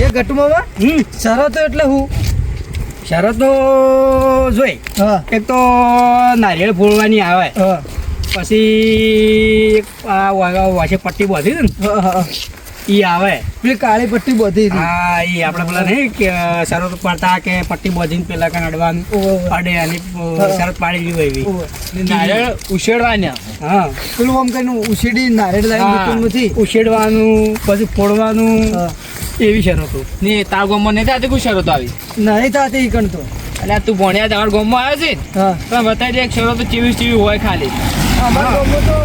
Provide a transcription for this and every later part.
એ ઘટુમામાં હમ. શરતો એટલે હું? શરતો જોઈ. એક તો નારિયેળ ફોડવાની આવે. પછી એક આ પટ્ટી બાંધી દે ને. હા, હા. ઈ આવે. પેલી કાળી પટ્ટી બધી હા ઈ આપણે પેલા નહીં કે શરત પડતા કે પટ્ટી બાંધીને પેલા કાન અડવાનું. અડે અને શરત પાડી દીધી એવી. નારિયેળ ઉછેડવાના. હા. પેલું આમ કઈ ઉછેડી નારેડ લાવી નથી? ઉછેડવાનું પછી ફોડવાનું. એવી શરતો ને તાર ગામમાં નહીં થતી કોઈ શરતો આવી? નહીં થતી ઈ કણ તો. એટલે આ તું ભણ્યા તમારા ગામમાં આવ્યો છે પણ બતાવી દે એક શરતો ચીવી ચીવી હોય ખાલી. અમારા ગામમાં તો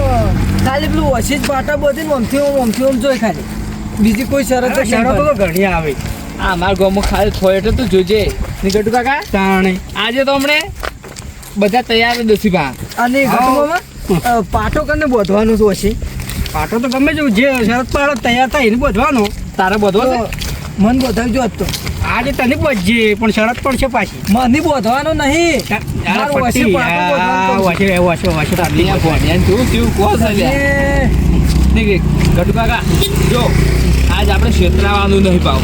ખાલી પેલું ઓછી જ પાટા બધી ઓમથી ઓમ ઓમથી ઓમ જોઈ ખાલી. બીજી કોઈ શરત શરતો તો. ઘણી આવે. આ મારા ગામમાં ખાલી થોય એટલે તું જોજે. નીકળતું કાકા? તાણે. આજે તો હમણે બધા તૈયાર દસી ભા અને પાટો કરીને બોધવાનું શું હશે પાટો તો ગમે જેવું જે શરત પાડો તૈયાર થાય એને બોધવાનો. તારે બધો મન બોધાવજો આજ તો. આજે તને બોધજે પણ શરત છે પાછી. મને બોધવાનો નહીં. તું કેવું કહો છે નહીં ગટુ કાકા. જો આજ આપણે છેતરાવાનું નહીં પાવ.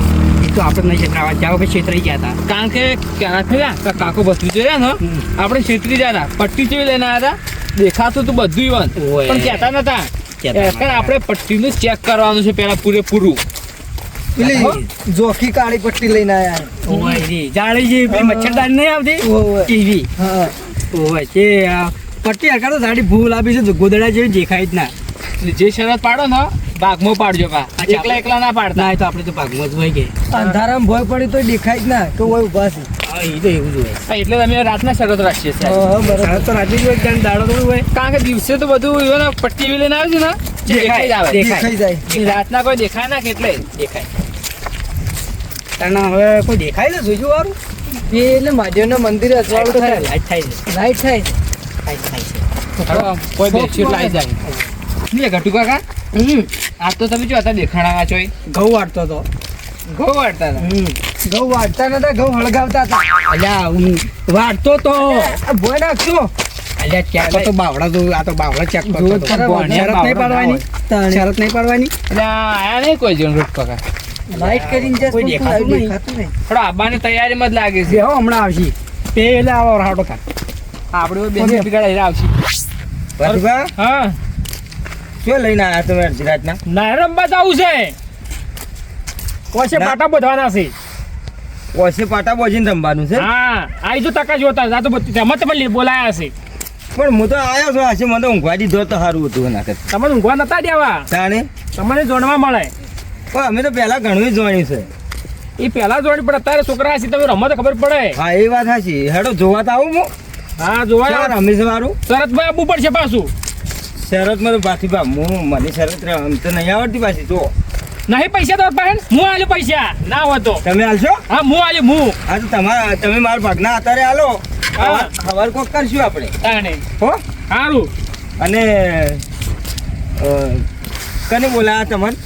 તો આપણે નહીં છેતરાવા. જાઓ કે છેતરાઈ ગયા હતા. કારણ કે ક્યાં થયા? કાકો બસવી જોયા ને આપણે છેતરી ગયા હતા. પટ્ટી જેવી લઈને આવ્યા હતા. દેખાતું તું બધું ઈવન પણ કહેતા નતા. આપણે પટ્ટીનું ચેક કરવાનું છે પેલા પૂરેપૂરું. જોખી કાળી પટ્ટી લઈને આવ્યા ઓય જાળી જે મચ્છરદાની નહીં આવતી. એવી. ઓય છે પટ્ટી હરકા તો સાડી ભૂલ આપી છે. ગોદડા જેવી દેખાય જ ના. જે શરત પાડો ને ભાગમાં પાડજો પા એકલા એકલા ના પાડતા. તો આપણે તો ભાગમાં જ હોય કે. અંધારામાં ભોય પડી તો દેખાય જ ના કે હોય ઊભા છે. એવું એટલે તમે રાતના શરત રાખીએ શરત તો રાતે હોય કારણ દાડો તો હોય. કારણ કે દિવસે તો બધું ઈવન પટ્ટી એવી લઈને આવે છે ને દેખાઈ આવે. દેખાય. દેખાઈ જાય. રાતના કોઈ દેખાય ના કેટલે દેખાય. તને હવે કોઈ દેખાય ને જોઈજો વાળું એ એટલે મહાદેવના મંદિરે અજવાળું તો થાય. લાઈટ થાય છે. લાઈટ થાય. લાઈટ થાય છે. કોઈ બેડશીટ લાઈ જાય. નહીં ઘટુ કાકા. હમ. આ તો તમે જો હતા દેખાણા છો ઘઉં વાટતો હતો ઘઉં વાટતા હતા? ઘઉં વાટતા નતા ઘઉં હળગાવતા હતા. અલ્યા હું વાટતો તો. ભોય નાખશો અલ્યા ચેક તો બાવડા તો આ તો બાવડા ચેક કરતો શરત નહીં પાડવાની? શરત નહીં પાડવાની? અલ્યા આયા નહીં કોઈ જણ રોટ કાકા લાઈટ કરીને જશે કોઈ દેખાતું નહીં. થોડા આબાની તૈયારીમાં જ લાગે છે. હો હમણાં આવશે. પેલા આવો રાડો કા આપણે બે બે પીગળા હીરા આવશે. હા. શું લઈને આવ્યા તમે ગુજરાતના? રાતના નારંબા જવું છે. કોશે. પાટા બોધવાના છે. ઓછે પાટા બોજીને રમવાનું છે? હા આઈ જો તકા જોતા આ તો રમત લી- બોલાયા છે. પણ હું તો આવ્યો છું આજે મને ઊંઘવા દીધો તો સારું હતું એના કરતા. તમને ઊંઘવા નતા દેવા? તાણે? તમને જોડવા મળે. પણ અમે તો પહેલા ઘણું જોણ્યું છે. એ પહેલા જોડી પણ અત્યારે છોકરા છે તમે રમત ખબર પડે. હા એ વાત સાચી. હેડો જોવા તો આવું હું. હા જોવા રમીશ મારું તરત ભાઈ આપવું પડશે પાછું. શરતમાં તો પાછી બા હું મને શરત રમ તો નહીં આવડતી પાછી જો. નહીં પૈસા તો પાસે હું આલ્યો પૈસા. ના હોય તો. તમે આલશો? હા હું આલ્યો હું. હા તો તમારા તમે મારા ભાગના અત્યારે હા. ખબર કોક કરશું આપણે. તાણે હો? સારું. અને કને બોલા તમારે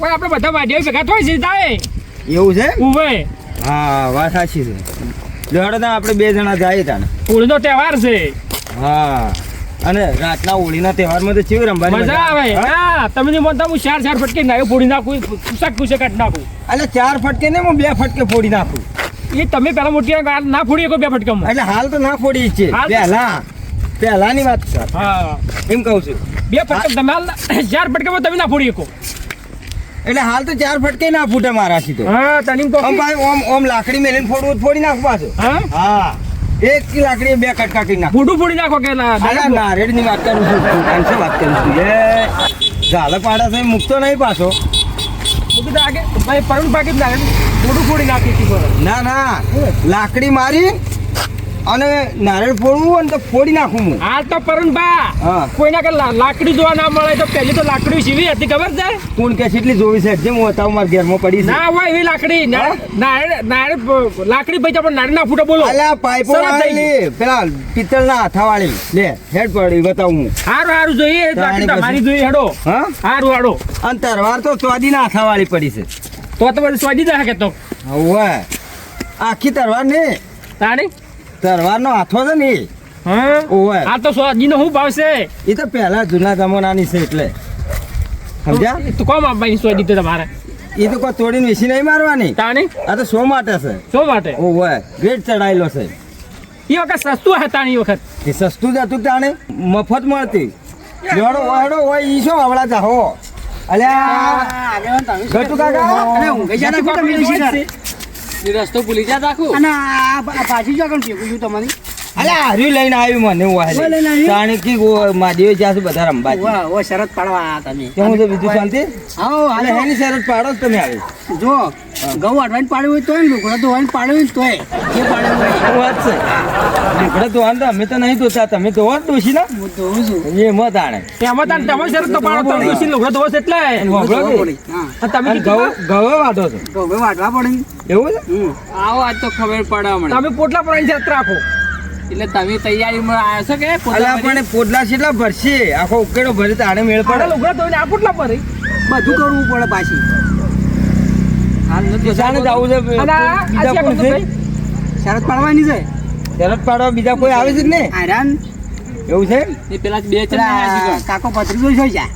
ઓય આપણે બધા વાડીઓ ભેગા થોડી છે તાય એવું છે? ઉભે હા વાત સાચી છે. દોડતા આપણે બે જણા જાય તાને. હોળીનો તહેવાર છે. હા. અને રાતના હોળીના તહેવારમાં તો ચેવી રમવાની મજા આવે. હા? તમે મનતા હું ચાર ચાર ફટકે નાયો ફોડી નાખું કુસાક કુસે કાઢી નાખું. એટલે ચાર ફટકે ને હું બે ફટકે ફોડી નાખું. એ તમે પેલા મોટી ના ફોડી શકો બે ફટકામાં. એટલે હાલ તો ના ફોડી છે. હાલ પહેલા પહેલાની વાત છે. હા. એમ કહું છું. બે ફટકે તમે હાલ ચાર ફટકામાં તમે ના ફોડી શકો. એટલે હાલ તો ચાર ફટકે ના ફૂટે મારાથી તો. હા તને તો ઓમ ઓમ લાકડી મેલીને ફોડવું ફોડી નાખવા પાછું. હા? હા. એક લાકડી બે કટકા કરી નાખું. ફૂડું ફૂડી નાખો કે ના? ની નારેડની વાત કરું છું. ફૂટાની વાત કરું છું? એ ઝાલક પાડા છે મૂકતો નહીં પાછો. કીધું આગે. ભાઈ પરુણ પાકી જ નાખે. ફૂડું ફૂડી નાખી ના ના. લાકડી મારી અને નારિયેળ ફોડવું હોય ને તો ફોડી નાખું હું. હા તો પરુણ બા હા. કોઈના કે લાકડી જોવા ના મળે તો પહેલી તો લાકડી સીવી હતી ખબર છે? કોણ કે કેટલી જોવી છે. જેમ હું બતાવું મારા ઘેરમાં પડી ના હોય એવી લાકડી. નારિયેળ લાકડી ભાઈ પણ નારિયેળ ના ફૂટો બોલો. અલ્યા પાઇપો. વાળી પેલા પિત્તળના હાથાવાળી. લે હેડ પડી બતાવું હું. હારું હારું જોઈએ. લાકડી તમારી જોઈએ હેડો. હા? હારું હાડો. અને તરવાર તો સ્વાદીના હાથા વાળી પડી છે. તો તો બધું સ્વાદી જાય કે તો? હવે. આખી તરવાર ને. તાણી? તરવારનો હાથો છે ને એ. હા? ઓવે. આ તો સ્વાદી નો શું ભાવ છે? એ તો પહેલા જૂના જમાનાની છે એટલે. સમજ્યા? તું કોમ આપવાની સ્વાદી તો તમારે? એ તો કોઈ તોડીને વેચી નહીં મારવાની. તાણી? આ તો શો માટે છે? શો માટે? ઓવે. ગ્રેડ ચડાયેલો છે. એ વખત સસ્તું હતા એ વખત? એ સસ્તું જ હતું તાણે. મફત મળતી. લેવડો વાયડો હોય ઈ શું આવડા જાહો. અલ્યા. ગટુ કાકા. અને ઊંઘી જા નાખો તમે તો શીખર. રસ્તો ભૂલી જા રાખું અને પાછી જો કોણ ભેગું છું તમારી. અલ્યા હાર્યું લઈને આવ્યું મને લઈને આવ્યું? તાણે જ્યાં સુધી બધા રંબા વાહ, શરત પાડવા તમે. કેવું છે બીજું શાંતિ? આવો અલે હેની શરત પાડો તમે આવી. જો ઘઉં વાટવાની પાડ્યું હોય તોય લુગડા ધોવાની પાડ્યું તોય. જે પાડ્યું વાત છે? લુગડા તો અમે તો નહીં ધોતા તમે તો જ ડોશી ના હું ધોઉં છું. એ મત આણે. તાણ તમે શરત તો પાડો તમે ડોશી લુગડો ધોવો એટલે. વાપરો કે? હા. અને તમે ઘઉં ઘઉં વાટો છો. ઘઉં વાટવા પડે. એવું છે? આવો આજ તો ખબર પડે તમે પોટલા પર શરત રાખો. એટલે તમે તૈયારીમાં આવ્યા છો કે પોતા પણ પોટલા કેટલા ભરશે? આખો ઉકેડો ભરે તો આને મેળ પડે. લુગડા તો આ પોટલા ભરે. બધું કરવું પડે પાછી? શરત પાડવાની છે? શરત પાડવા બીજા કોઈ આવે છે ને નહીં? આયરાન. એવું છે? પેલા બે ચાર કાકો પથરી જોઈ જા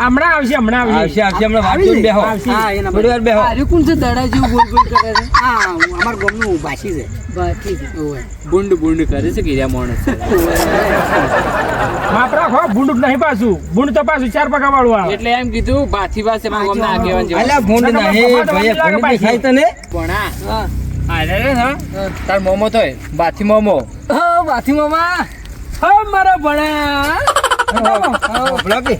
હમણાં આવશે હમણાં આવશે. આવશે આવશે હમણાં વાત આવી જોઈને છે? બેહો હા એના થોડી વાર બેહો. અરે કોણ છે? દડા જેવું ગોલ ગોલ કરે છે? હા અમાર ગામનું ભાષી છે. બાકી છે. ઓવે. બુંડ બુંડ કરે છે ગીરા માણસ. માપ રાખો ભૂંડ નહીં પાછું. ભૂંડ તો પાછું ચાર પગા વાળું આવે. એટલે એમ કીધું બાથી પાસે મારા ગામના આગેવાન જેવા. ના, ના, નહીં ભાઈ બુંડ દેખાય તને? પણ હા. તાર મોમો તોય બાથી મોમો. હા બાથી મોમા. હા મારા ભણા. બોલો કે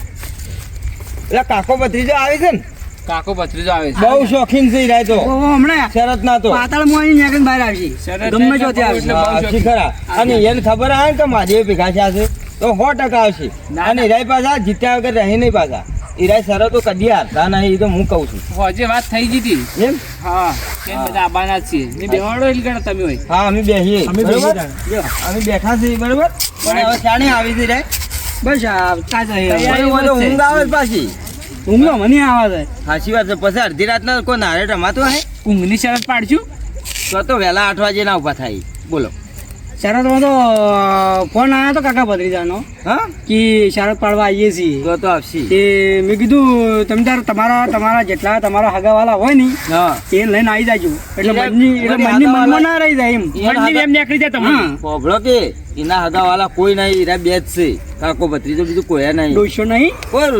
એટલે કાકો ભત્રીજો આવે છે ને? કાકો ભત્રીજો આવે છે. બહુ શોખીન છે ઈ રાય તો. હમણાં શરત ના તો. પાતાળમાં આવીને ન્યાકને બહાર આવશે શરત ગમે જો ત્યાં આવશે. શીખરા. અને એને ખબર આવે ને કે મારી ભેગા છે આજે તો સો ટકા આવશે. ના, અને ઈરાય પાછા જીત્યા વગર રહી નહીં પાછા. ઈરાય શરતો કદી હારતા નહીં એ તો હું કહું છું. હજે વાત થઈ ગઈ હતી. એમ? હા. કેમ બધા આબાના છીએ. ને બેવાડો એટલે ગણો તમે હોય. હા અમે બેઠા છીએ બરોબર? પણ હવે શાણે આવી હતી રે બસ આ તાજા છે. તૈયારી બધું વધશે. ઊંઘ આવે પાછી. ઊંઘનો મને આવે. છે સાચી વાત છે પછી અડધી રાતના કોઈ નારે રમાતો હે ઊંઘની શરત પાડશું? તો તો વહેલા આઠ વાગે ના ઊભા થાય. બોલો. શરતમાં તો ફોન આવ્યો તો કાકા ભત્રીજાનો હા? કે શરદ પાડવા આવીએ છીએ. તો તો આવશે તે મેં કીધું તમે તાર તમારા તમારા જેટલા તમારા હગાવાલા હોય ને એ લઈને આવી જાજો. એટલે મનની એટલે મનની મનમાં ના રહી જાય એમ. મનની એમ નીકળી જાય તમે પોભળો કે એના હગાવાલા કોઈ નહીં એના બે જ છે. કાકો ભત્રીજો બીજું કોઈ નહીં. ડોશો નહીં. કોઈ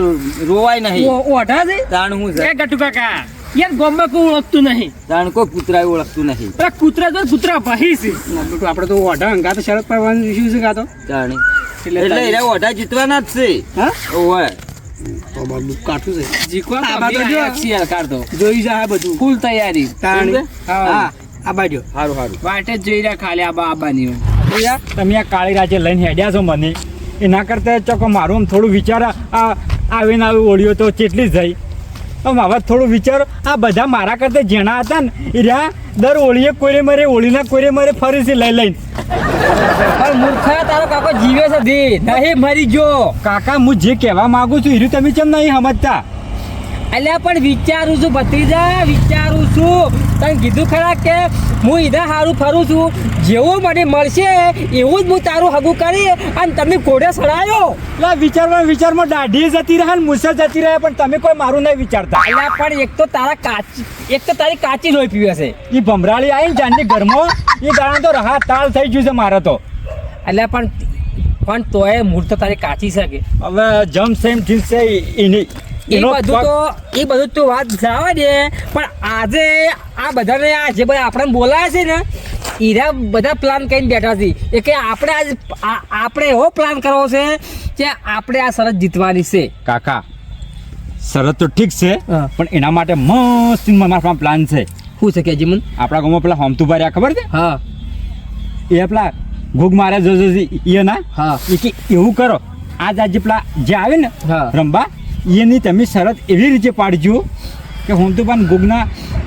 રોવાય નહીં. ઓઢા છે? તાણ હું છે. ગટુ કાકા. યાર ગોમમાં કોઈ ઓળખતું નહીં. તાણ કોઈ કૂતરા ઓળખતું નહીં. પણ કૂતરા તો કૂતરા ભાઈ છે. આપણે તો ઓઢા અંગા તો શરદ પાડવાનું ઇસ્યુ છે કાતો તો? તાણ. એટલે એટલે ઓઢા જીતવાના જ છે. હા? ઓવે. જોઈ. તમે આ કાળી રાજે લઈને હેડ્યા છો મને. એના કરતાં ચોખ્ખો મારું આમ થોડું વિચાર આવીને આવી ઓળ્યો તો ચેટલી જ થઈ આમ હવે થોડું વિચારો. આ બધા મારા કરતાં જેણા હતા ને એ રહ્યા દર ઓળીએ કોરે મરે ઓળીના કોરે મરે ફરી છે લઈ લઈને. પણ મૂર્ખા તારો કાકો જીવે છે નહીં મરી ગયો. કાકા હું જે કહેવા માંગુ છું એ તમે કેમ નહીં સમજતા? અલ્યા પણ વિચારું છું ભત્રીજા વિચારું છું. તને કીધું ખરા કે હું ઈધા સારું ફરું છું. જેવું મને મળશે એવું જ હું તારું હગું કરી અને તમે ઘોડે સડાયો. એટલે વિચારમાં વિચારમાં દાઢી જતી રહે ને મુસા જતી રહે પણ તમે કોઈ મારું નહીં વિચારતા. એટલે પણ એક તો તારા કાચી એક તો તારી કાચી લોહી પીવે છે. એ ભમરાળી આવી ને જાનની ઘરમાં એ દાણા તો રહા તાળ થઈ ગયું છે મારે તો. એટલે પણ પણ તોય મૂર્ત તારી કાચી શકે હવે જમ સેમ જીન્સ છે એની એ બધું તો એ બધું તો વાત જવા દે પણ આજે આ બધાને આ જે બધા આપણે બોલાવે છે ને ઈરા બધા પ્લાન કરીને બેઠા છે. એ કે આપણે આજ આપણે એવો પ્લાન કરવો છે કે આપણે આ શરત જીતવાની છે. કાકા શરત તો ઠીક છે. પણ એના માટે મસ્ત મારા પ્લાન છે. શું છે કે જીમન આપણા ગામમાં પેલા હોમતુભા રહ્યા ખબર છે? હા. એ પેલા ઘૂગ મારે જો જો એ ના હા. એ કે એવું કરો. આજ આજે પેલા જે આવે ને. રંબા એની તમે શરત એવી રીતે પાડજો કે હું તો પણ ગુગના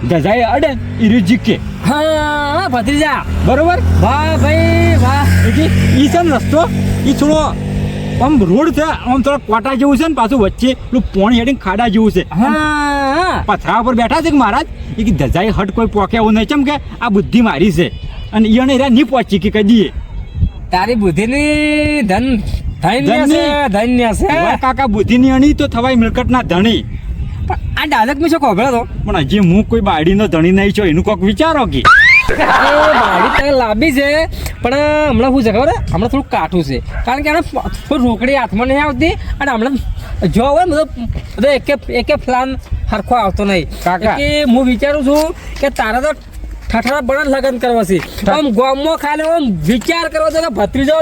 ધજાએ અડે રહ્યું જીકે. હા ભત્રીજા. બરોબર? વાહ ભાઈ વાહ. એટલે ઈ છે રસ્તો એ થોડો આમ રોડ છે આમ થોડા કોટા જેવું છે ને પાછું વચ્ચે પેલું પોણી હેડીને ખાડા જેવું છે. હા પથરા ઉપર બેઠા છે કે મહારાજ? એ કે ધજાઈ હટ કોઈ પોકે એવું નહીં. ચમ કે આ બુદ્ધિ મારી છે. અને એને એરા નહીં પહોંચી કે કહી દઈએ તારી બુદ્ધિની ધન ધન્ય છે ધન્ય. છે. કાકા બુદ્ધિની અણી તો થવાય મિલકતના ધણી. પણ આ ડાયલોગ મેં શું ખબર તો પણ હજી હું કોઈ બાયડીનો ધણી નહીં છો એનું કોક વિચારો કે. એ બાળી તો લાંબી છે પણ હમણાં શું છે ખબર? હમણાં થોડું કાઠું છે. કારણ કે થોડી રોકડી હાથમાં નહીં આવતી અને હમણાં જો હોય બધો બધો એકે એકે પ્લાન સરખો આવતો નહીં. કાકા. કે હું વિચારું છું કે તારા તો ઠઠરા બળદ લગ્ન કરવા છે. આમ ગામમાં ખાલી આમ વિચાર કરવા છે કે ભત્રીજો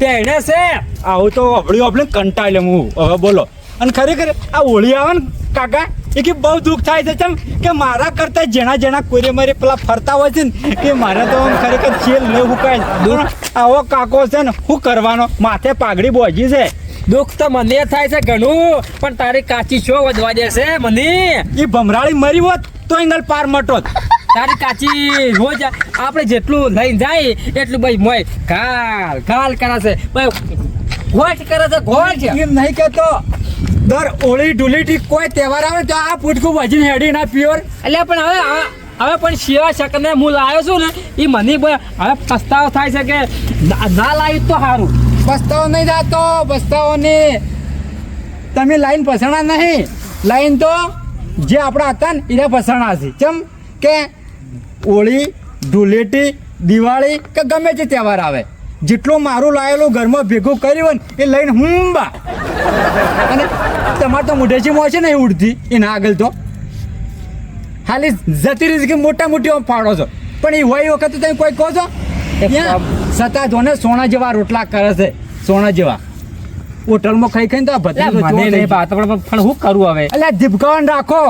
તેણે છે. આવું તો અભળ્યું આપણે કંટાળે હું હવે બોલો. અને ખરેખર આ હોળી આવે ને કાકા એ કે બહુ દુઃખ થાય છે ચમ કે મારા કરતા જેના જેના કોરે મારે પેલા ફરતા હોય છે ને કે મારે તો આમ ખરેખર છેલ નહીં હુકાય. આવો કાકો છે ને શું કરવાનો? માથે પાઘડી બોજી છે. દુઃખ તો મને થાય છે ઘણું પણ તારી કાચી શો વધવા દેશે મને. એ ભમરાળી મરી હોત તો એંગલ પાર મટોત. તારી કાચી રોજ આપણે જેટલું લઈને જાય એટલું ભાઈ મોય. ગાલ ગાલ કરાશે ભાઈ ગોઠ કરે છે ગોઠ. એમ નહીં કહેતો. દર હોળી ધૂળેટી કોઈ તહેવાર આવે તો આ પૂટકું ભજીને હેડી ના પ્યોર. એટલે પણ હવે હવે- પણ શિવા શકને હું લાવ્યો છું ને એ મને હવે પસ્તાવો થાય છે કે ના લાવ્યું તો સારું પસ્તાવો નહીં જાતો પસ્તાવો નહીં તમે લાઈન પસણા નહીં. લાઈન તો જે આપણા હતા ને એને પસણા છે. ચમ કે હોળી ધૂળેટી દિવાળી કે ગમે તે તહેવાર આવે. જેટલું મારું લાયેલું ઘરમાં ભેગું કર્યું હોય ને એ લઈને હુંબા. અને તમારે તો મોઢેથી મોં છે ને એ ઉડતી એના આગળ તો. ખાલી જતી રહી કે મોટા મોટી ફાળો છો. પણ એ હોય વખતે તમે કોઈ કહો છો? સતા ધોને સોના જેવા રોટલા કરે છે સોના જેવા. હોટલમાં ખાઈ ખાઈને તો બધા મને નહીં ગયો. પણ હું કરું હવે? એટલે દીપકાવન રાખો.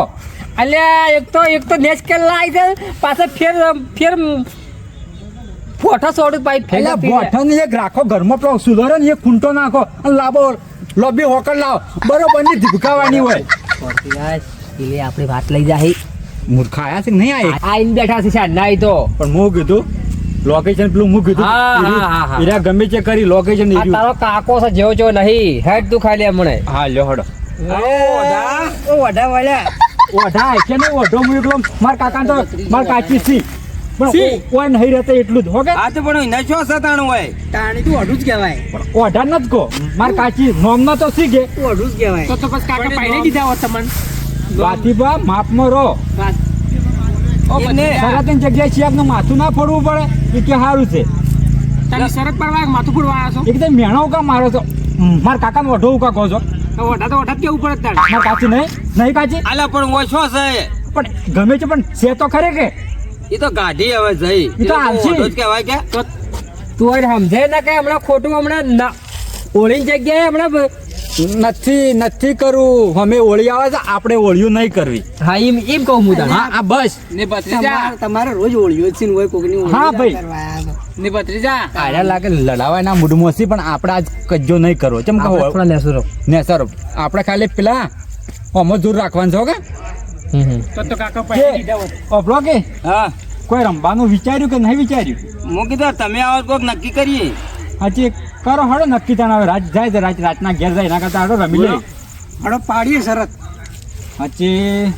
અલ્યા એક તો એક તો નેચ કે લાઈ છે. પાછા ફેર ફેર ફોટા સોડ પાઈ ફેર એટલે ને એક રાખો ઘરમાં પેલો સુધારો ને એક ખૂંટો નાખો અને લાવો લોબી હોકર લાવો. બરોબરની ધીપકાવાની હોય. એટલે આપણી વાત લઈ જાય મૂર્ખા આયા છે કે નહીં આયા? આઈને બેઠા છે સાહેબ નાઈ તો. પણ હું કીધું લોકેશન પેલું હું કીધું. હા, હા, હા, હા. એરા ગમે તે કરી લોકેશન આ તારો કાકો છે જેવો જેવો નહીં. હેડ તું ખાલી હમણે. હા લ્યો હડો. ઓ વડા વાળા. ઓઢા કે નહીં ઓઢો હું એકલો માર કાકા તો માર કાચી સી. પણ કોઈ નહીં રહેતા એટલું જ હોગે કે? આ તો પણ એના શું સતાણું હોય. તાણી તું ઓઢું જ કહેવાય. ઓઢા ન જ કહો માર કાચી નોમના તો સી ગે. ઓઢું જ કહેવાય. તો તો બસ કાકા પાઈને દીધા હો તમને. વાથી બા માપમાં રહો. એને સરાતન જગ્યાએ આપનું માથું ના ફોડવું પડે. એ કે સારું છે. તમે શરત પરવા માથું ફૂડવા આવ્યા એકદમ મેણો કા મારો છો. માર કાકા ઓઢો કા કહો છો. છો ઓઢા તો ઓઢા કેવું પડે તારે? માર કાચી નહીં. નહીં કાચી? આલા પણ ઓછો છે. પણ ગમે છે પણ છે તો ખરે કે? એ તો ગાઢી હવે જઈ. એ તો આવશે જ કહેવાય કે. તું હવે સમજે ના કે હમણાં ખોટું હમણાં ના ઓળીની જગ્યાએ હમણાં નથી નથી કરવું અમે ઓળી આવે છે આપણે ઓળિયું નહીં કરવી. હા એમ એમ કહું હું તને. હા બસ. ને બસ તમારે રોજ ઓળિયો છે ને હોય કોકની હા, ભાઈ. ને ભત્રીજા? આર્યા લાગે લડાવાના મૂડમાં છે પણ આપણે આજ કજ્જો નહીં કરવો. ચમ કહો? થોડા લેશું ને સર આપણે ખાલી પેલા હોમો દૂર રાખવાનું છો કે? તો તો કાકા કે હા. કોઈ રમવાનું વિચાર્યું કે નહીં વિચાર્યું? હું કીધું તમે આવો કોક નક્કી કરીએ. હાજી કરો હડો નક્કી તને હવે. રાત જાય રાત રાતના ઘેર જાય એના કરતા હડો રમી લે હડો પાડીએ શરત. હાજી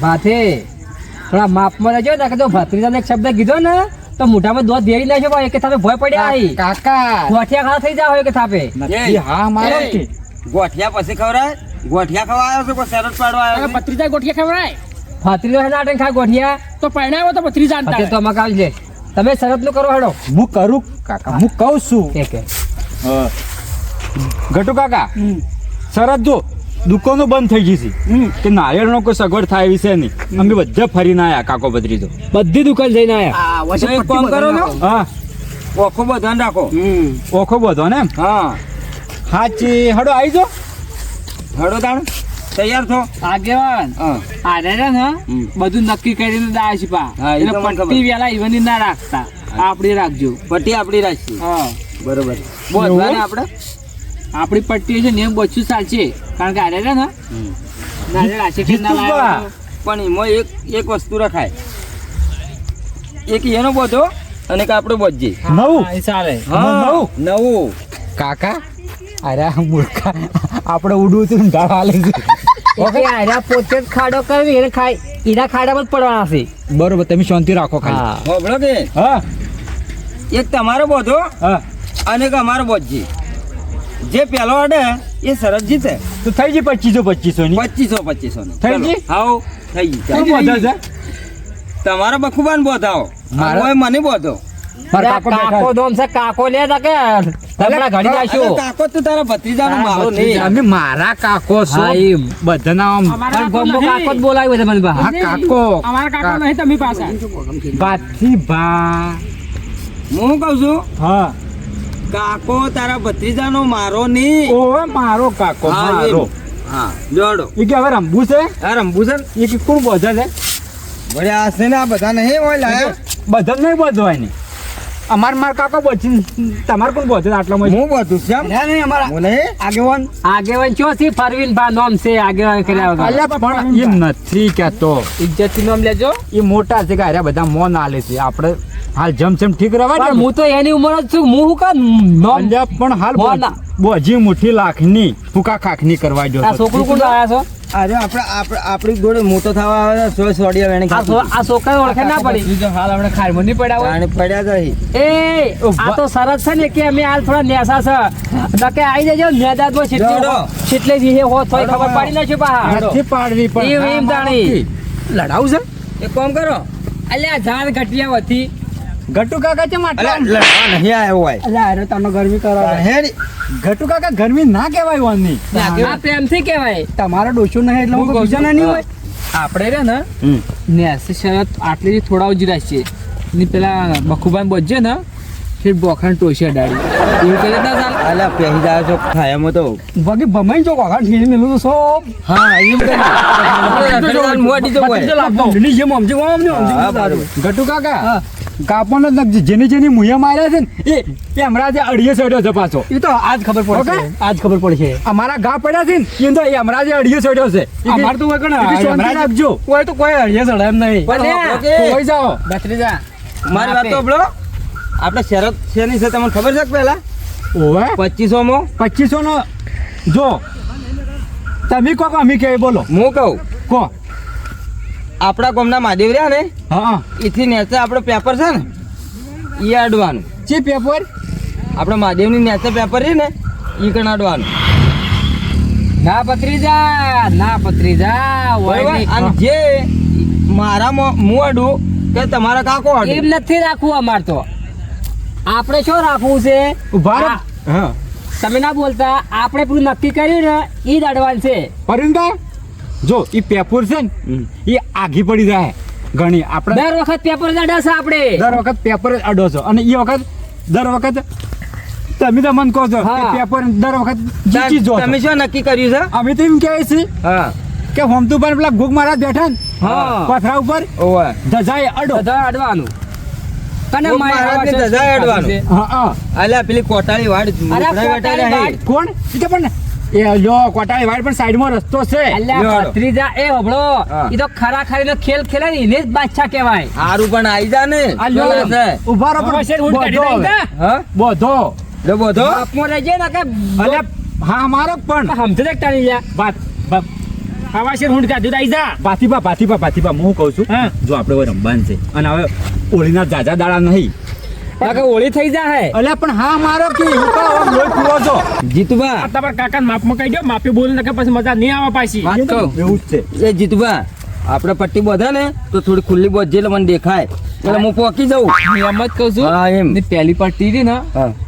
ભાથે થોડા માપમાં રહેજો ને કે તો ભત્રીજાને એક શબ્દ કીધો ને તો મોઢામાં દોધ ધેરી લેજો ભાઈ કે તમે ભય પડ્યા આઈ. કાકા. ગોઠિયા ખાવા થઈ જાવ કે થાપે. હા મારો કે. ગોઠિયા પછી ખવરાય ગોઠિયા ખવા આવ્યો છે શરત પાડવા આવ્યો છે? ભત્રીજા ગોઠિયા ખવડાય? ભત્રીજો હેના આટે ખાય ગોઠિયા? તો પરણાવો તો પત્રીજા ભત્રીજો તો અમારે કાલ છે. તમે શરતનું કરો હેડો. હું કરું કાકા હું કહું છું. કે. કે ગટુ કાકા શરત જો દુકાનો બંધ થઈ ગઈ છે. કે નારિયેળનો કોઈ સગવડ થાય એવી છે નહીં. અમે બધા ફરીને આયા કાકો બદરી તો. બધી દુકાન જઈને આયા? વચ્ચે એક કામ કરો ને. હા. ઓખો બધાને રાખો. હમ. ઓખો બધો ને હા. હાચી હડો આવી જો. હડો તાણ. તૈયાર થો. આગેવાન હા. આરે રે ને બધું નક્કી કરીને દાય છે પા. એટલે. પટ્ટી વેલા ઈવની ના રાખતા. આપડી રાખજો. પટ્ટી આપણી રાખશું હા. બરોબર. બોલ આપણે આપણી પટ્ટી છે ને બચ્ચું ચાલશે. કારણ કે આરે ને? નારિયેળ આશે કે ના લાવ્યો પણ એમાં એક એક વસ્તુ રખાય. એક એનો બધો અને એક આપણે બોધીએ નવું? ચાલે. નવું? નવું. કાકા? અરે મૂર્ખા. આપણે ઉડવું તું ને ઢાળ હાલે છે. ઓકે આર્યા પોતે જ ખાડો કરવી એને ખાય એના ખાડામાં જ પડવાના છે. બરોબર તમે શાંતિ રાખો ખાલી. હા. હોભળો કે? હા. એક તમારો બોધો હા. અને એક અમારો બોધજી જે પહેલો અડે એ સરસ જીતે તો થઈ ગઈ પચીસો પચીસો ની પચીસો પચીસો ની થઈ ગઈ? હાઉ થઈ ગઈ. શું બોધો છે? તમારા બખુબાન બોધાવો. મારા- મારો મને બોધો. કાકો કાકો દોમ છે કાકો લે કે. તમને ઘડી અરે કાકો તું તારા ભત્રીજાનો મારો નહીં. અમે મારા કાકો છો. ઈ. બધાના આમ કાકો ગમો નહીં. કાકો જ બોલાવ્યો છે મને બા હા કાકો. અમારા કાકો નહીં તમે પાછા. બાથી ભા હું કહું છું? હા. કાકો તારા ભત્રીજાનો મારો નહીં. ઓ મારો કાકો મારો. હા જોડો. એ કે હવે રંબુ છે? હા રંબુ છે ને? એ કે કોણ બોધે છે? વળી આ છે ને આ બધા નહીં હોય લાયા. બધા જ નહીં બોધવાય ને. અમાર માર કાકો બોધી તમારે કોણ બોધે આટલામાં? હું બધું છે એમ? નહીં અમારા બોલે આગેવાન. આગેવાન ચો છે? ફરવીન ભા નોમ છે આગેવાન કર્યા વગર. અલ્યા પણ એમ નથી કહેતો. ઇજ્જત નોમ લેજો. એ મોટા છે કે અરે બધા મોન આલે છે. આપણે હાલ જમ જેમ ઠીક રહેવા પણ હું તો એની ઉંમર જ છું. હું કા પંજાબ પણ હાલ બોજી મુઠ્ઠી લાખની ફૂકા ખાખની કરવા જો આ છોકરું કોણ આયા છો? આજે આપણે આપણે આપણી જોડે મોટો થવા આવે છે, સોય સોડિયા વેણી આ છોકરા ઓળખે ના પડી. હાલ આપણે ખારમાં નહીં પડ્યા હોય. પડ્યા જ એ આ તો સરસ છે ને કે અમે હાલ થોડા નેસા છે. નકે આવી જજો મેદાનમાં છેટલે દોડો. છેટલે વિહે હો થોય ખબર પડી ના છે પા નથી પાડવી પણ એમ તાણી. લડાવ છે? એક કામ કરો. અલ્યા જાન ઘટિયા હતી. ગટુ કાકા છે અલ્યા, માટલા નહીં આવ્યો હોય અલ્યા અરે તમને ગરમી કરો હેડી. ગટુ કાકા ગરમી ના કહેવાય વાની પ્રેમથી કહેવાય તમારો ડોશો નહીં એટલે હું હું બીજા ના નહીં હોય આપણે રે ને નેસી શરત આટલી થોડા ઉજી રાખીએ ને પેલા બખુબાન બચજે ને ફિર બોખાણ ટોશી અડાડી એવું કરે ના ચાલે અલ્યા, પહેરી જાય છો ખાયામાં તો બાકી ભમાઈ ઠીની મેલું તો સો હા એમ કરી. તો હોય. જેમ હા, બરોબર. ગટુ કાકા કાપવાનો જ નથી. જેની જેની મુયા માર્યા છે ને એ એ હમણાં જે અડીએ ચડ્યો છે પાછો. એ તો આજ ખબર પડશે. આજ ખબર પડશે. અમારા ગા પડ્યા છે ને એ તો એ હમણાં જે અડીએ ચડ્યો છે. અમાર તો કોઈ કણ? એ રાખજો. કોઈ તો કોઈ અડીએ ચડે એમ નહીં. કોઈ જાઓ. બત્રીજા મારી વાત તો આપણો આપણે શરત શેની છે તમને ખબર છે કે પહેલા? ઓવે પચીસો માં પચીસો નો જો. તમે કહો કે અમે કે બોલો. હું કહું. કહો. આપણા ગામના મહાદેવ રહ્યા ને? હા એથી નેચે આપણો પેપર છે ને એ અડવાનું જે પેપર? આપણા મહાદેવની નેચે પેપર રહી ને એ કણ અડવાનું ના પત્રીજા ના પત્રીજા જા અને જે મારામાં હું અડું કે તમારા કાકો એમ નથી રાખવું અમાર તો. આપણે શું રાખવું છે? ભારત. હા. તમે ના બોલતા. આપણે પૂરું નક્કી કર્યું ને ઈ જ અડવાન છે. પરિંદા? જો એ પેપર છે ને એ આઘી પડી જાય. ઘણી આપણે દર વખત પેપર અડો અડાશે આપણે દર વખત પેપર અડો છો. અને એ વખત દર વખત તમે તો મન કહો છો પેપર દર વખત જીતી જો તમે શું નક્કી કર્યું છે? અમે તો એમ કહીએ છે હા. કે હોમતું પર પેલા ભૂખ મારા બેઠા ને પથરા ઉપર ઓવે. ધજાય અડો. બધા અડવાનું. મહારાજને અડવાનું. હા હા. અલ્યા પેલી કોટાળી વાડ. કોણ? પણ એ જો કોટાળી વાડ પણ સાઈડમાં રસ્તો છે. ત્રીજા. એ હબળો ઈ તો ખરા ખરીનો ખેલ ખેલે ને એને જ બાદશાહ કહેવાય. હારું પણ આઈ જા ને. છે. ઊભા રહો પણ કાઢી બોધો. હા? બોધો. લો બોધો? બાપમાં રહેજે ને કે અલે હા મારો પણ. સમજે ને ટાળી લ્યા. બાત બાત આવા શેર ઊંટ કાઢ્યું આઈ જા. પાથીપા પાથીપા પાથીપા હું કહું છું હા. જો આપણે હવે રમવાનું છે અને હવે ઓળીના જાજા દાડા નહીં. કે ઓળી થઈ જાય અલ્યા પણ હા મારો કે હું તો હવે લોહી પીવો છો. જીતુબા તમાર કાકા માપમાં કહી દો માપી બોલ ને પછી મજા નહીં આવે પાછી. વાત કહું. એવું જ છે. એ જીતુબા આપણે પટ્ટી બોધે ને તો થોડી ખુલ્લી બોધજે એટલે મને દેખાય. એટલે હું પોકી જાઉં. એમ જ કહું છું. હા એમ. ને પહેલી પટ્ટી હતી ને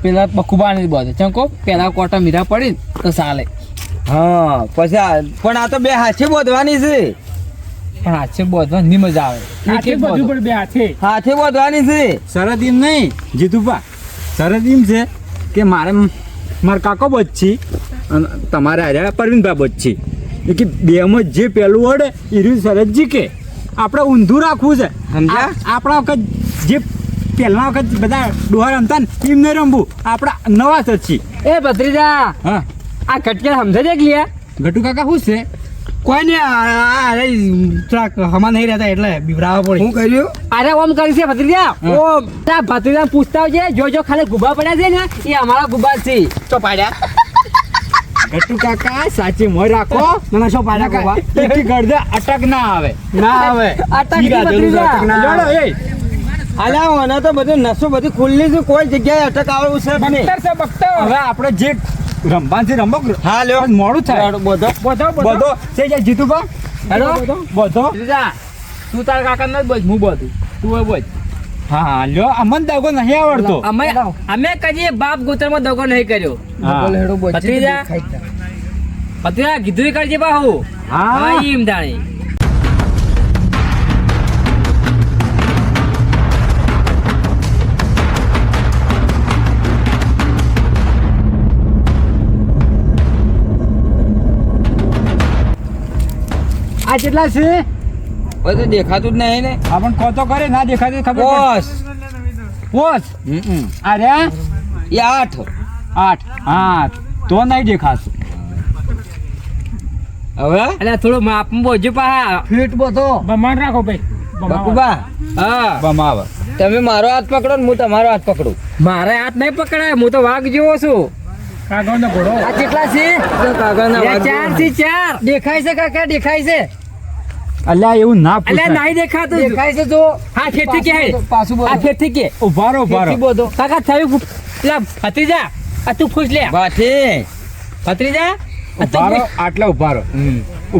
પેલા બખુબાની ને ચંકો પેલા કોટા મીરા પડી તો ચાલે હા પછી પણ આ તો બે હાથે બોધવાની છે. પણ હાથે બોધવાની મજા આવે. હાથે બધું પણ બે હાથે. હાથે બોધવાની છે. શરદ એમ નહીં જીતુભા શરદ એમ છે કે મારે મારા કાકો બચ્છી અને તમારે હાર્યા પરવીનભાઈ બચી. એ કે બેમાં જે પહેલું વડે એ રહ્યું શરદ જીકે આપણે ઊંધું રાખવું છે. સમજ્યા? આપણા વખત જે પહેલા વખત બધા ડોહા રમતા ને એમ નહીં રમવું. આપણા નવા છીએ એ ભત્રીજા હા. આ કટકે સમજે છે કે લ્યા? ગટુ કાકા શું છે? કોઈ નહીં આ- આ અરે થોડાક હમા નહીં રહેતા એટલે બિભરાવા પડે. શું કર્યું? અરે ઓમ કરી છે ભત્રીજા. ઓમ. તા ભત્રીજા પૂછતા છે જો જો ખાલી ગુબા પડ્યા છે ને એ અમારા ગુબા છે. તો પાડ્યા. ગટુ કાકા સાચી મોય રાખો. મને શું પાડ્યા કોવા એકી ગળદે અટક ના આવે. ના આવે. અટક ટકી ભત્રીજા. જોડો એ. અલ્યા મને તો બધું નસો બધી ખુલ્લી છે કોઈ જગ્યાએ અટક આવે બખ્તર છે બખ્તર. હવે આપણે જે રમવાનથી રમો હા લ્યો. મોડું થાય. બધો બધો બધો. થઈ જાય જીતુભા હેલો? બધો તું તારા કાકા નથી બોજ હું બધું તું બોજ હા હા લ્યો અમન દગો નહીં આવડતો. અમે અમે કદી બાપ ગોતરમાં દગો નહીં કર્યો. હા. ભત્રીજા? ભત્રીજા કીધું કરજે બાહુ. હા. હા ઈમ દાણી આ કેટલા છે? બધું દેખાતું જ નહીં ને. આ પણ કોતો કરે ના દેખાતું ખબર બોસ પોસ. હમ આ રે એ આઠ. આઠ. હા તો નહીં દેખાશે. હવે? એટલે થોડું માપ બોજો પા ફીટ બધો. બમાણ રાખો ભાઈ. બકુબા. હા. બમાવ તમે મારો હાથ પકડો ને હું તમારો હાથ પકડું. મારે હાથ નહીં પકડાય હું તો વાઘ જેવો છું. કાગળનો ઘોડો. આ કેટલા છે? કાગળના ચારથી ચાર. દેખાય છે કાકા દેખાય છે. અલ્યા એવું ના એટલે અલ્યા નહીં દેખાતું દેખાય છે તો હા ફેરથી કે પાછું આ બોલો ફેરથી કે ઉભારો ઉભારો બધો. કાકા થયું લા ભત્રીજા આ તું ખુશ લે. બાથી ભત્રીજા ઉભારો આટલા ઉભારો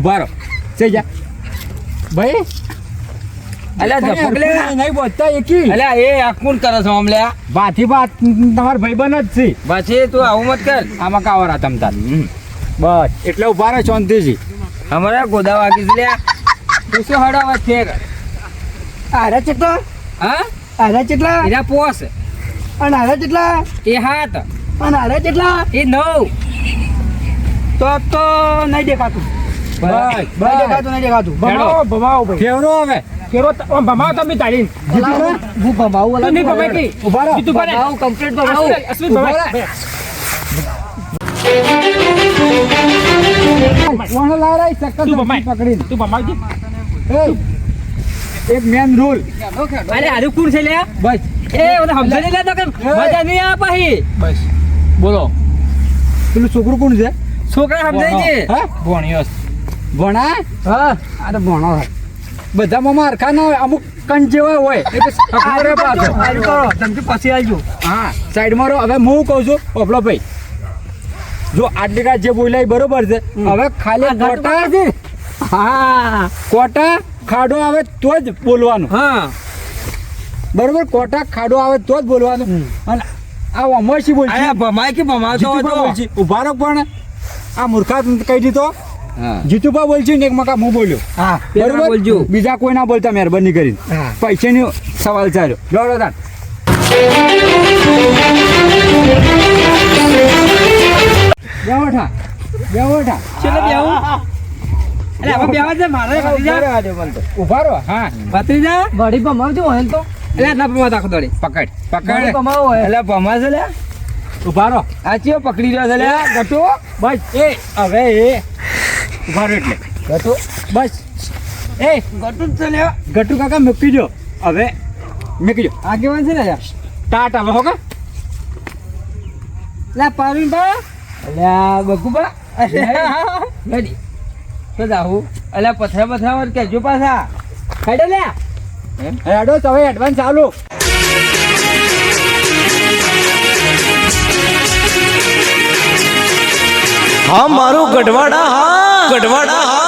ઉભારો જઈ જા. ભાઈ? અલ્યા ધપક લે નહીં બોલતા એકી. અલ્યા એ આ કોણ કરે છે આમલ્યા બાથી બાત તમાર ભાઈબંધ જ છે. તું આવું મત કર. આમાં કાવરા તમતાર બસ. એટલે ઉભારો શાંતિથી. અમારા ગોદા વાગી છે લ્યા. પૂછો હડાવા ફેર આરા કેટલા હા? આરા કેટલા એના પોસ. અને આરા કેટલા એ હાથ અને આરા કેટલા એ નવ. તો તો નહીં દેખાતું. બસ. બસ દેખાતું નહીં દેખાતું. ભમાવો ભમાવો ભાઈ. ફેવરો હવે. કેરો ભમાવો તમે તાળી હું ભમાવું તું નહીં ભમાવું કમ્પ્લીટ તું તું ભમાવજે એક મેન રૂલ અરે આરું કોણ છે લે બસ. એ ઓને સમજાય લે તો કે મજા નહીં આ પાહી બસ. બોલો. પેલું છોકરું કોણ છે? છોકરા સમજાય છે. હા? ભણ્યો ભણા? હા. અરે ભણો બધા બધામાં મારખા ના હોય અમુક કંચ જેવા હોય પાછો. આવજો. હા સાઈડમાં રહો. હવે હું કહું છું ઓપલો ભાઈ. જો આટલી રાત જે બોલાય એ બરોબર છે. હવે ખાલી હા કોટા ખાડો આવે તો જ બોલવાનું. હા. બરોબર કોટા ખાડો આવે તો જ બોલવાનું. અને આ અમરસી બોલ ભમાય કે ભમાવતો હતો. ઊભા રહો પણ. આ મૂર્ખા કહી દીધો. જીતુભા બોલશે ને એક મકા હું બોલ્યો. હા બરોબર? બોલજો. બીજા કોઈ ના બોલતા મહેરબાની કરીને. પૈસાની સવાલ ચાલ્યો. જોડો તાન. બેવઠા બેવઠા ચલો બેહું. અરે હવે દે મારે ભત્રીજા. ઊભા રહો હા. ભત્રીજા? વળી ભમાવજો હોય તો. એટલે ના પમા તાકો દોડી. પકડ પકડ. ભમાવો હોય. અલ્યા ભમા છે લ્યા ઊભા રહો. આ ચિયો પકડી રહ્યો છે લ્યા ગટુ. બસ. એ હવે એ. ઊભા રહો એટલે. ગટુ. બસ. એ ગટુ જ છે ગટુ કાકા મૂકી દો હવે મૂકી દો આગેવાન છે ને યાર ટાટ હો કે લા પાવીન બા અલ્યા બકુબા રેડી. તો જાહુ. અલ્યા પથરા પથરા વર કેજો પાછા. હેડો લે. હેડો તો હવે એડવાન્સ ચાલુ. હા મારું ગઢવાડા હા ગઢવાડા હા.